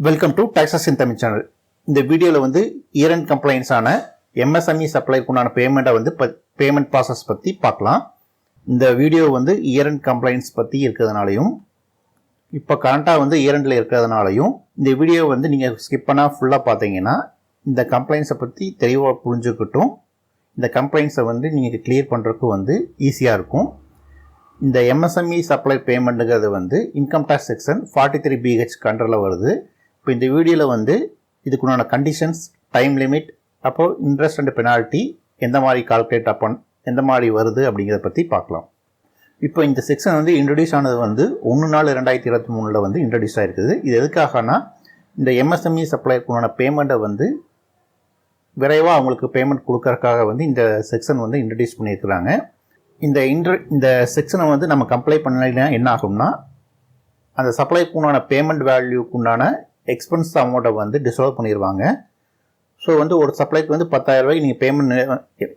Welcome to taxes in Tamil channel இந்த வீடியோவில் வந்து இயரண்ட் கம்ப்ளைண்ட்ஸான எம்எஸ்எம்இ சப்ளைக்குண்டான பேமெண்ட்டை வந்து பேமெண்ட் ப்ராசஸ் பற்றி பார்க்கலாம். இந்த வீடியோ வந்து இயரண்ட் கம்ப்ளைண்ட்ஸ் பற்றி இருக்கிறதுனாலையும் இப்போ கரண்ட்டாக வந்து இயரண்டில் இருக்கிறதுனாலையும் இந்த வீடியோ வந்து நீங்கள் ஸ்கிப் பண்ணால் ஃபுல்லாக பார்த்தீங்கன்னா இந்த கம்ப்ளைண்ட்ஸை பற்றி தெளிவாக புரிஞ்சுக்கிட்டும். இந்த கம்ப்ளைண்ட்ஸை வந்து நீங்கள் கிளியர் பண்ணுறதுக்கு வந்து ஈஸியாக இருக்கும். இந்த எம்எஸ்எம்இ சப்ளை பேமெண்ட்டுங்கிறது வந்து income tax section forty three B H கண்ட்ரில் வருது. இப்போ இந்த வீடியோவில் வந்து இதுக்குண்டான கண்டிஷன்ஸ் டைம் லிமிட் அப்போது இன்ட்ரெஸ்ட் அண்ட் பெனால்ட்டி எந்த மாதிரி கால்குலேட் அப்பன் எந்த மாதிரி வருது அப்படிங்கிறத பற்றி பார்க்கலாம். இப்போ இந்த செக்ஷன் வந்து இன்ட்ரடியூஸ் ஆனது வந்து ஒன்று நாலு ரெண்டாயிரத்தி இருபத்தி மூணில் வந்து இன்ட்ரடியூஸ் ஆகிருக்குது இது எதுக்காகனா இந்த எம்எஸ்எம்இ சப்ளைக்குண்டான பேமெண்ட்டை வந்து விரைவாக அவங்களுக்கு பேமெண்ட் கொடுக்கறதுக்காக வந்து இந்த செக்ஷன் வந்து இன்ட்ரடியூஸ் பண்ணியிருக்கிறாங்க. இந்த இன்ட்ர இந்த செக்ஷனை வந்து நம்ம கம்ப்ளைண்ட் பண்ணலைன்னா என்ன ஆகும்னா அந்த சப்ளைக்கு உண்டான பேமெண்ட் வேல்யூக்கு உண்டான எக்ஸ்பென்ஸ் அமௌண்ட்டை வந்து டிசால்வ் பண்ணிடுவாங்க ஸோ வந்து ஒரு சப்ளைக்கு வந்து பத்தாயிரம் ரூபாய்க்கு நீங்கள் பேமெண்ட்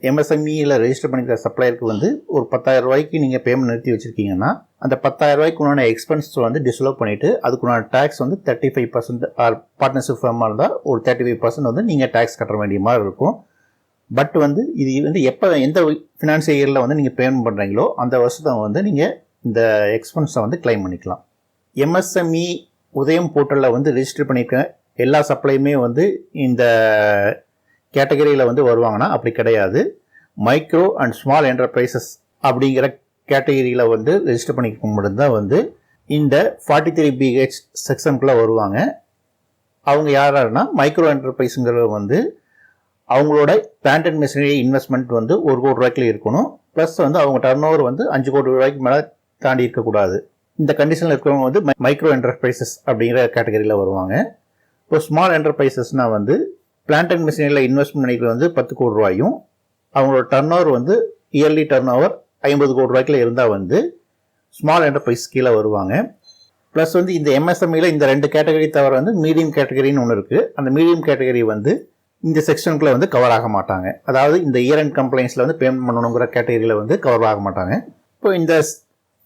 எம்எஸ்எம்இயில் ரெஜிஸ்டர் பண்ணிக்கிற சப்ளையருக்கு வந்து ஒரு பத்தாயிரம் ரூபாய்க்கு நீங்கள் பேமெண்ட் நிறுத்தி வச்சுருக்கீங்கன்னா அந்த பத்தாயிரம் ரூபாய்க்கு உண்டான எக்ஸ்பென்ஸ் வந்து டிசால்வ் பண்ணிவிட்டு அதுக்குண்டான டேக்ஸ் வந்து thirty five percent or partnership ஃபார்மாக இருந்தால் ஒரு தேர்ட்டி ஃபைவ் பர்சன்ட் வந்து நீங்கள் டேக்ஸ் கட்ட வேண்டிய மாதிரி இருக்கும். பட் வந்து இது வந்து எப்போ எந்த ஃபினான்ஷியல் இயரில் வந்து நீங்கள் பேமெண்ட் பண்ணுறீங்களோ அந்த வருஷத்தை வந்து நீங்கள் இந்த எக்ஸ்பென்ஸை வந்து கிளைம் பண்ணிக்கலாம். எம்எஸ்எம்இ உதயம் போர்ட்டலில் வந்து ரிஜிஸ்டர் பண்ணியிருக்கேன் எல்லா சப்ளையுமே வந்து இந்த கேட்டகரியில் வந்து வருவாங்கன்னா அப்படி கிடையாது. மைக்ரோ அண்ட் ஸ்மால் என்டர்பிரைசஸ் அப்படிங்கிற கேட்டகரியில் வந்து ரெஜிஸ்டர் பண்ணிக்க மட்டும்தான் வந்து இந்த ஃபார்ட்டி த்ரீ பிஹெச் செக்ஷனுக்குள்ளே வருவாங்க. அவங்க யாருன்னா மைக்ரோ என்டர்பிரைஸுங்கிறது வந்து அவங்களோட பிளான்ட் அண்ட் மிஷினரி இன்வெஸ்ட்மெண்ட் வந்து ஒரு கோடி ரூபாய்க்குள்ள இருக்கணும். ப்ளஸ் வந்து அவங்க டர்ன் ஓவர் வந்து அஞ்சு கோடி ரூபாய்க்கு மேலே தாண்டி இருக்கக்கூடாது. இந்த கண்டிஷனில் இருக்கிறவங்க வந்து மைக்ரோ என்டர்பிரைசஸ் அப்படிங்கிற கேட்டகரியில் வருவாங்க. இப்போ ஸ்மால் என்டர்பிரைசஸ்னால் வந்து பிளான்ட் அண்ட் மிஷினரியில் இன்வெஸ்ட்மெண்ட் நினைக்கிறது வந்து பத்து கோடி ரூபாயும் அவங்களோட டர்ன் ஓவர் வந்து இயர்லி டர்ன் ஓவர் ஐம்பது கோடி ரூபாய்க்குள்ள இருந்தால் வந்து ஸ்மால் என்டர்பிரைஸ் கீழே வருவாங்க. ப்ளஸ் வந்து இந்த எம்எஸ்எம்இல இந்த ரெண்டு கேட்டகரி தவிர வந்து மீடியம் கேட்டகரின்னு ஒன்று இருக்குது அந்த மீடியம் கேட்டகரி வந்து இந்த செக்ஷனுக்குள்ள வந்து கவர் ஆக மாட்டாங்க. அதாவது இந்த இயர் அண்ட் கம்ப்ளைண்ட்ஸில் வந்து பேமெண்ட் பண்ணணுங்கிற கேட்டகரியில் வந்து கவர் ஆக மாட்டாங்க. இப்போ இந்த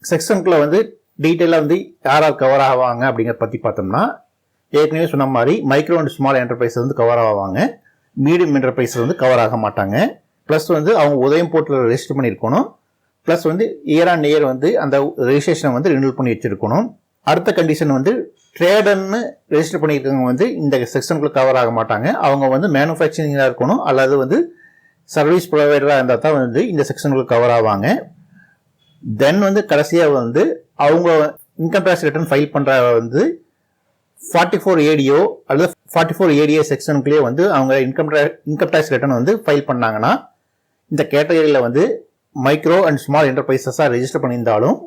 செக்ஷனுக்குள்ள வந்து டீட்டெயிலாக வந்து யார் யார் கவர் ஆவாங்க அப்படிங்கிறத பற்றி பார்த்தோம்னா ஏற்கனவே சொன்ன மாதிரி மைக்ரோ அண்ட் ஸ்மால் என்டர்பிரைஸ் வந்து கவர் ஆவாங்க. மீடியம் என்டர்பிரைஸ் வந்து கவர் ஆக மாட்டாங்க. ப்ளஸ் வந்து அவங்க உதயம் போர்ட்டில் ரெஜிஸ்டர் பண்ணியிருக்கணும். ப்ளஸ் வந்து இயர் ஆன் இயர் வந்து அந்த ரெஜிஸ்ட்ரேஷனை வந்து ரினியூல் பண்ணி வச்சிருக்கணும். அடுத்த கண்டிஷன் வந்து ட்ரேடர்னு ரெஜிஸ்டர் பண்ணியிருக்கவங்க வந்து இந்த செக்ஷனுக்குள்ளே கவர் ஆக மாட்டாங்க. அவங்க வந்து மேனுஃபேக்சரிங்காக இருக்கணும். அல்லது வந்து சர்வீஸ் ப்ரொவைடராக இருந்தால் தான் வந்து இந்த செக்ஷனுக்குள்ள கவர் ஆவாங்க. தென் வந்து கடைசியாக வந்து அவங்க இன்கம் டேக்ஸ் ரிட்டர்ன் ஃபைல் பண்ணுற வந்து forty four A D O அல்லது forty four A D A செக்ஷனுக்குள்ளேயே வந்து அவங்க இன்கம் இன்கம் டேக்ஸ் ரிட்டர்ன் வந்து ஃபைல் பண்ணாங்கன்னா இந்த கேட்டகரியில் வந்து மைக்ரோ அண்ட் ஸ்மால் என்டர்பிரைசஸாக ரெஜிஸ்டர் பண்ணியிருந்தாலும்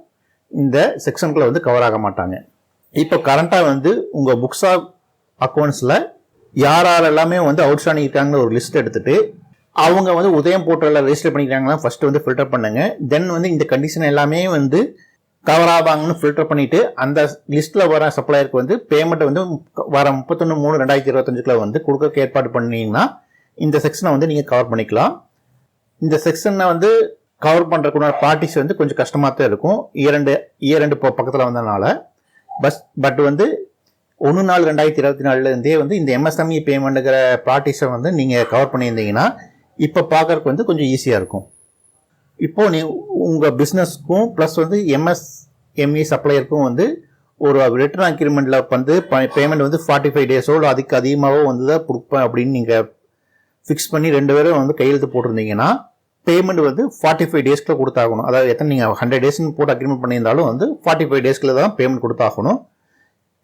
இந்த செக்ஷனுக்குள்ள வந்து கவர் ஆக மாட்டாங்க. இப்போ கரண்ட்டாக வந்து உங்கள் புக்ஸ் ஆஃப் அக்கௌண்ட்ஸில் யார் யார் எல்லாமே வந்து அவுட்ஸ்டாண்டிங் இருக்காங்கன்னு ஒரு லிஸ்ட் எடுத்துட்டு அவங்க வந்து உதயம் போர்ட்டலில் ரெஜிஸ்டர் பண்ணிக்கிறாங்கன்னா ஃபர்ஸ்ட் வந்து ஃபில்டர் பண்ணுங்க. தென் வந்து இந்த கண்டிஷன் எல்லாமே வந்து கவர் ஆவாங்கன்னு ஃபில்டர் பண்ணிட்டு அந்த லிஸ்ட்டில் வர சப்ளையருக்கு வந்து பேமெண்ட் வந்து வர முப்பத்தொன்று மூணு ரெண்டாயிரத்தி இருபத்தஞ்சுக்குள்ள வந்து கொடுக்க ஏற்பாடு பண்ணீங்கன்னா இந்த செக்ஷனை வந்து நீங்கள் கவர் பண்ணிக்கலாம். இந்த செக்ஷனை வந்து கவர் பண்ணுறக்குள்ள பார்ட்டிஸ் வந்து கொஞ்சம் கஷ்டமாக தான் இருக்கும். இரண்டு இரண்டு பக்கத்தில் வந்ததுனால. பஸ் பட் வந்து ஒன்று நாள் ரெண்டாயிரத்தி இருபத்தி நாலுலேருந்தே வந்து இந்த எம்எஸ்எம்இ பேமெண்ட்டுங்கிற பார்ட்டிஸை வந்து நீங்கள் கவர் பண்ணியிருந்தீங்கன்னா இப்போ பார்க்கறதுக்கு வந்து கொஞ்சம் ஈஸியாக இருக்கும். இப்போது நீ உங்கள் பிஸ்னஸ்க்கும் ப்ளஸ் வந்து எம்எஸ்எம்இ சப்ளையருக்கும் வந்து ஒரு ரிட்டர்ன் அக்ரிமெண்ட்டில் வந்து பேமெண்ட் வந்து ஃபார்ட்டி ஃபைவ் டேஸோ இல்லை அதுக்கு அதிகமாகவோ வந்து தான் கொடுப்பேன் அப்படின்னு நீங்கள் ஃபிக்ஸ் பண்ணி ரெண்டு பேரும் வந்து கையெழுத்து போட்டிருந்தீங்கன்னா பேமெண்ட் வந்து ஃபார்ட்டி ஃபைவ் டேஸ்க்குள்ள கொடுத்தாகணும். அதாவது எத்தனை நீங்கள் ஹண்ட்ரட் டேஸ்னு போட்டு அக்ரிமெண்ட் பண்ணியிருந்தாலும் வந்து ஃபார்ட்டி ஃபைவ் டேஸ்க்குள்ள தான் பேமெண்ட் கொடுத்தாகணும்.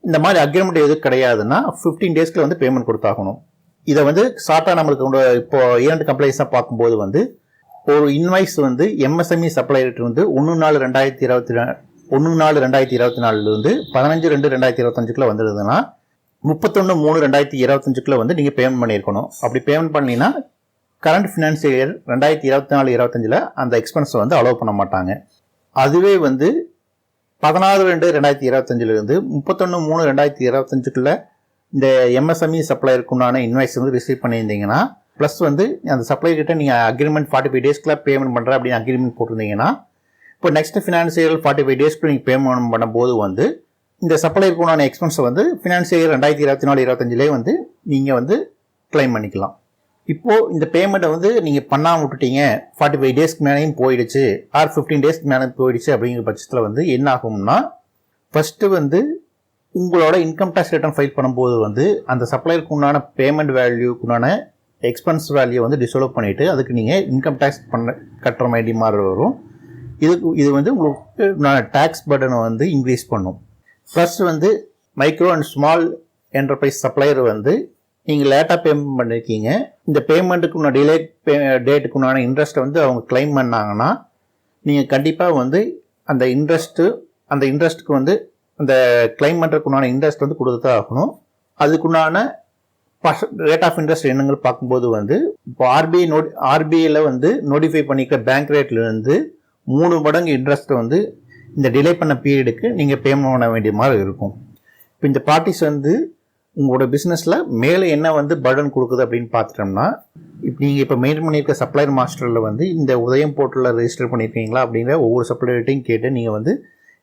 இந்த மாதிரி அக்ரிமெண்ட் எது கிடையாதுன்னா ஃபிஃப்டீன் டேஸ்க்குள்ள வந்து பேமெண்ட் கொடுத்தாகணும். இதை வந்து ஷார்ட்டாக நம்மளுக்கு இப்போ இரண்டு கம்ப்ளைண்ட்ஸாக பார்க்கும்போது வந்து ஒரு இன்வாய்ஸ் வந்து எம்எஸ்எம்இ சப்ளைட்டு வந்து ஒன்று நாலு ரெண்டாயிரத்தி இருபத்தி ஒன்று நாலு ரெண்டாயிரத்தி இருபத்தி நாலுலேருந்து பதினஞ்சு ரெண்டு ரெண்டாயிரத்தி இருபத்தஞ்சுக்குள்ள வந்துடுதுன்னா முப்பத்தொன்று மூணு ரெண்டாயிரத்தி இருபத்தஞ்சுக்குள்ள வந்து நீங்கள் பேமெண்ட் பண்ணியிருக்கணும். அப்படி பேமெண்ட் பண்ணினா கரண்ட் ஃபினான்ஷியல் இயர் ரெண்டாயிரத்தி இருபத்தி நாலு இருபத்தஞ்சில் அந்த எக்ஸ்பென்ஸை வந்து அலோவ் பண்ண மாட்டாங்க. அதுவே வந்து பதினாறு ரெண்டு ரெண்டாயிரத்தி இருபத்தஞ்சிலிருந்து முப்பத்தொன்று மூணு ரெண்டாயிரத்தி இருபத்தஞ்சுக்குள்ள இந்த எம்எஸ்எம்இ சப்ளையருக்குண்டான இன்வாய்ஸ் வந்து ரிசீவ் பண்ணியிருந்தீங்கன்னா ப்ளஸ் வந்து அந்த சப்ளை கிட்ட நீங்கள் அக்ரிமெண்ட் ஃபார்ட்டி ஃபைவ் டேஸ்க்குள்ள பேமெண்ட் பண்ணுற அப்படின்னு அக்ரிமெண்ட் போட்டிருந்தீங்கன்னா இப்போ நெக்ஸ்ட் ஃபினான்சியல் ஃபார்ட்டி ஃபைவ் டேஸ்க்கு நீங்கள் பேமெண்ட் பண்ணும்போது வந்து இந்த சப்ளைக்கு உண்டான எக்ஸ்பென்ஸை வந்து ஃபினான்சியல் ரெண்டாயிரத்தி இருபத்தி நாலு இருபத்தஞ்சிலே வந்து நீங்கள் வந்து கிளைம் பண்ணிக்கலாம். இப்போது இந்த பேமெண்ட்டை வந்து நீங்கள் பண்ணாமல் விட்டுட்டீங்க ஃபார்ட்டி ஃபைவ் டேஸ்க்கு மேலேயும் போயிடுச்சு ஆர் ஃபிஃப்டீன் டேஸ்க்கு மேலே போயிடுச்சு அப்படிங்கிற பட்சத்தில் வந்து என்ன ஆகும்னா ஃபஸ்ட்டு வந்து உங்களோட இன்கம் டேக்ஸ் ரிட்டர்ன் ஃபைல் பண்ணும்போது வந்து அந்த சப்ளையருக்கு உண்டான பேமெண்ட் வேல்யூக்கு உண்டான எக்ஸ்பென்ஸ் வேல்யூ வந்து டிசோல்வ் பண்ணிவிட்டு அதுக்கு நீங்கள் இன்கம் டேக்ஸ் பண்ண கட்டுற மாதிரி மாதிரி வரும். இதுக்கு இது வந்து உங்களுக்கு நான் டேக்ஸ் பர்டனை வந்து இன்க்ரீஸ் பண்ணும். ப்ளஸ் வந்து micro and small enterprise supplier வந்து நீங்கள் லேட்டாக பேமெண்ட் பண்ணியிருக்கீங்க இந்த பேமெண்ட்டுக்கு டிலே பே டேட்டுக்கு உண்டான இன்ட்ரெஸ்ட்டை வந்து அவங்க கிளைம் பண்ணாங்கன்னா நீங்கள் கண்டிப்பாக வந்து அந்த இன்ட்ரெஸ்ட்டு அந்த இன்ட்ரெஸ்ட்டுக்கு வந்து அந்த கிளைம் பண்ணுறதுக்குண்டான இன்ட்ரெஸ்ட் வந்து கொடுத்து தான் ஆகணும். அதுக்குண்டான ரேட் ஆஃப் இன்ட்ரெஸ்ட் என்னங்கள் பார்க்கும்போது வந்து இப்போ ஆர்பிஐ நோட் ஆர்பிஐயில் வந்து நோட்டிஃபை பண்ணிக்கிற பேங்க் ரேட்லேருந்து மூணு மடங்கு இன்ட்ரெஸ்ட்டை வந்து இந்த டிலே பண்ண பீரியடுக்கு நீங்கள் பேமெண்ட் பண்ண வேண்டிய மாதிரி இருக்கும். இப்போ இந்த பார்ட்டிஸ் வந்து உங்களோட பிஸ்னஸில் மேலே என்ன வந்து பர்டன் கொடுக்குது அப்படின்னு பார்த்துட்டோம்னா இப்போ நீங்கள் இப்போ மெயின் பண்ணியிருக்க சப்ளையர் மாஸ்டரில் வந்து இந்த உதயம் போர்ட்டலில் ரெஜிஸ்டர் பண்ணியிருக்கீங்களா அப்படிங்கிற ஒவ்வொரு சப்ளையர்கிட்டையும் கேட்டு நீங்கள் வந்து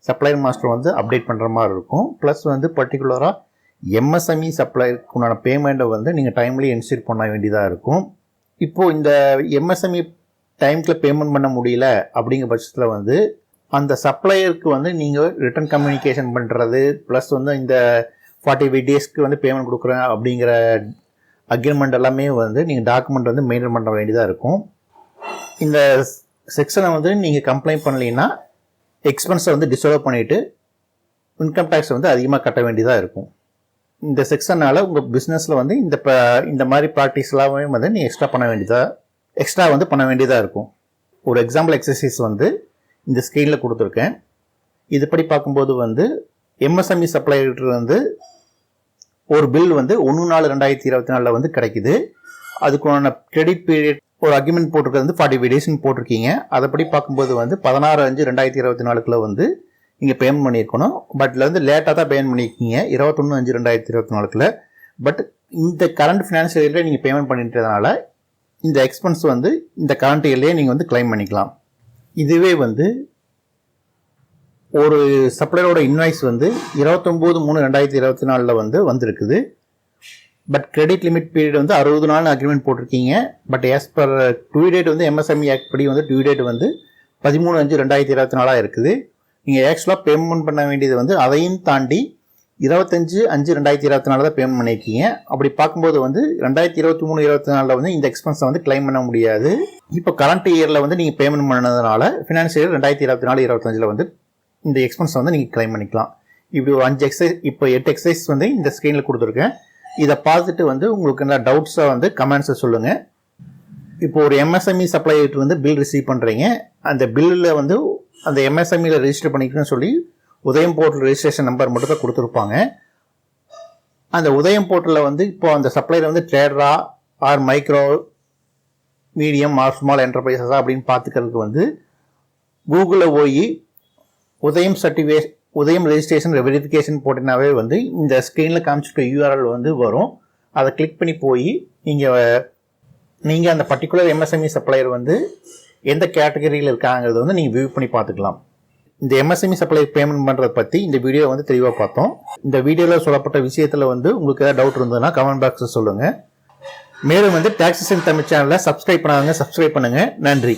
சப்ளையர் மாஸ்டர் வந்து அப்டேட் பண்ணுற மாதிரி இருக்கும். ப்ளஸ் வந்து பர்டிகுலராக எம்எஸ்எம்இ சப்ளைக்கு உண்டான பேமெண்ட்டை வந்து நீங்கள் டைம்லி இன்ஸ்டியூட் பண்ண வேண்டியதாக இருக்கும். இப்போது இந்த எம்எஸ்எம்இ டைம்க்கில் பேமெண்ட் பண்ண முடியல அப்படிங்கிற பட்சத்தில் வந்து அந்த சப்ளையருக்கு வந்து நீங்கள் ரிட்டர்ன் கம்யூனிகேஷன் பண்ணுறது ப்ளஸ் வந்து இந்த ஃபார்ட்டி ஃபைவ் டேஸ்க்கு வந்து பேமெண்ட் கொடுக்குறேன் அப்படிங்கிற அக்ரிமெண்ட் எல்லாமே வந்து நீங்கள் டாக்குமெண்ட் வந்து மெயின்டைன் பண்ண வேண்டியதாக இருக்கும். இந்த செக்ஷனை வந்து நீங்கள் கம்ப்ளைண்ட் பண்ணலைன்னா எக்ஸ்பென்ஸை வந்து டிஸ்டர்வ் பண்ணிவிட்டு இன்கம் டேக்ஸ் வந்து அதிகமாக கட்ட வேண்டியதாக இருக்கும். இந்த செக்ஷனால் உங்கள் பிஸ்னஸில் வந்து இந்த ப இந்த மாதிரி ப்ராக்டிஸ் எல்லாமே வந்து நீ எக்ஸ்ட்ரா பண்ண வேண்டியதாக எக்ஸ்ட்ரா வந்து பண்ண வேண்டியதாக இருக்கும். ஒரு எக்ஸாம்பிள் எக்ஸசைஸ் வந்து இந்த ஸ்க்ரீனில் கொடுத்துருக்கேன். இதுபடி பார்க்கும்போது வந்து எம்எஸ்எம்இ சப்ளையர் வந்து ஒரு பில் வந்து ஒன்று நாலு ரெண்டாயிரத்தி இருபத்தி நாலில் வந்து கிடைக்குது. அதுக்குண்டான கிரெடிட் பீரியட் ஒரு அக்ரிமெண்ட் போட்டிருக்கிறது வந்து ஃபார்ட்டி ஃபைவ் டேஸ்னு போட்டிருக்கீங்க. அதைப்படி பார்க்கும்போது வந்து பதினாறு அஞ்சு ரெண்டாயிரத்தி இருபத்தி நாலுக்குள்ள வந்து நீங்கள் பேமெண்ட் பண்ணியிருக்கணும். பட் இதில் வந்து லேட்டாக தான் பேமெண்ட் பண்ணியிருக்கீங்க. இருபத்தொன்று அஞ்சு ரெண்டாயிரத்தி இருபத்தி நாலுக்குள்ள பட் இந்த கரண்ட் ஃபினான்ஷியல் இயரில் நீங்கள் பேமெண்ட் பண்ணிட்டதுனால இந்த எக்ஸ்பென்ஸ் வந்து இந்த கரண்ட் இயர்லேயே நீங்கள் வந்து கிளைம் பண்ணிக்கலாம். இதுவே வந்து ஒரு சப்ளையரோட இன்வாய்ஸ் வந்து இருபத்தொம்போது மூணு ரெண்டாயிரத்தி இருபத்தி நாலில் வந்து வந்திருக்குது. பட் கிரெடிட் லிமிட் பீரியட் வந்து அறுபது நாள் அக்ரிமெண்ட் போட்டிருக்கீங்க. But as per due date வந்து எம்எஸ்எம்இ ஆக்ட் படி வந்து டியூ டேட் வந்து பதிமூணு அஞ்சு ரெண்டாயிரத்தி இருபத்தி நாலாக இருக்குது. நீங்கள் ஆக்சுவலாக பேமெண்ட் பண்ண வேண்டியது வந்து அதையும் தாண்டி இருபத்தஞ்சு அஞ்சு ரெண்டாயிரத்தி இருபத்தி நாலு தான் பேமெண்ட் பண்ணியிருக்கீங்க அப்படி பார்க்கும்போது வந்து ரெண்டாயிரத்தி இருபத்தி மூணு இருபத்தி நாலில் வந்து இந்த எக்ஸ்பென்ஸை வந்து கிளைம் பண்ண முடியாது. இப்போ கரண்ட் இயரில் வந்து நீங்கள் பேமெண்ட் பண்ணதுனால ஃபினான்ஷியல் இயர் ரெண்டாயிரத்தி இருபத்தி நாலு இருபத்தஞ்சில் வந்து இந்த எக்ஸ்பென்ஸை வந்து நீங்கள் கிளைம் பண்ணிக்கலாம். இப்படி ஒரு அஞ்சு எக்ஸசைஸ் இப்போ எட்டு எக்ஸசைஸ் வந்து இந்த ஸ்க்ரீனில் கொடுத்துருக்கேன். இதை பார்த்துட்டு வந்து உங்களுக்கு என்ன டவுட்ஸாக வந்து கமெண்ட்ஸை சொல்லுங்கள் இப்போ ஒரு எம்எஸ்எம்இ சப்ளைட்டு வந்து பில் ரிசீவ் பண்ணுறீங்க அந்த பில்லில் வந்து அந்த எம்எஸ்எம்இயில் ரெஜிஸ்டர் பண்ணிக்கணும்னு சொல்லி உதயம் போர்ட்டல் ரெஜிஸ்ட்ரேஷன் நம்பர் மட்டும் தான் கொடுத்துருப்பாங்க. அந்த உதயம் போர்ட்டலில் வந்து இப்போ அந்த சப்ளையர் வந்து ட்ரேடரா or micro medium or small என்டர்பிரைசஸா அப்படின்னு பார்த்துக்கிறதுக்கு வந்து கூகுளில் போய் உதயம் சர்டிஃபிகே உதயம் ரெஜிஸ்ட்ரேஷன் வெரிஃபிகேஷன் போட்டினாவே வந்து இந்த ஸ்க்ரீனில் காமிச்சிருக்க யூஆர்எல் வந்து வரும். அதை கிளிக் பண்ணி போய் நீங்கள் நீங்கள் அந்த பர்டிகுலர் எம்எஸ்எம்இ சப்ளையர் வந்து எந்த கேட்டகரியில் இருக்காங்கிறது வந்து நீங்கள் வியூ பண்ணி பார்த்துக்கலாம். இந்த எம்எஸ்எம்இ சப்ளை பேமெண்ட் பண்ணுறதை பற்றி இந்த வீடியோ வந்து தெளிவாக பார்த்தோம். இந்த வீடியோவில் சொல்லப்பட்ட விஷயத்தில் வந்து உங்களுக்கு ஏதாவது டவுட் இருந்ததுன்னா கமெண்ட் பாக்ஸில் சொல்லுங்கள் மேலும் வந்து டாக்ஸிஷன் தமிழ் சேனலை சப்ஸ்கிரைப் பண்ணாங்க சப்ஸ்கிரைப் பண்ணுங்கள் நன்றி.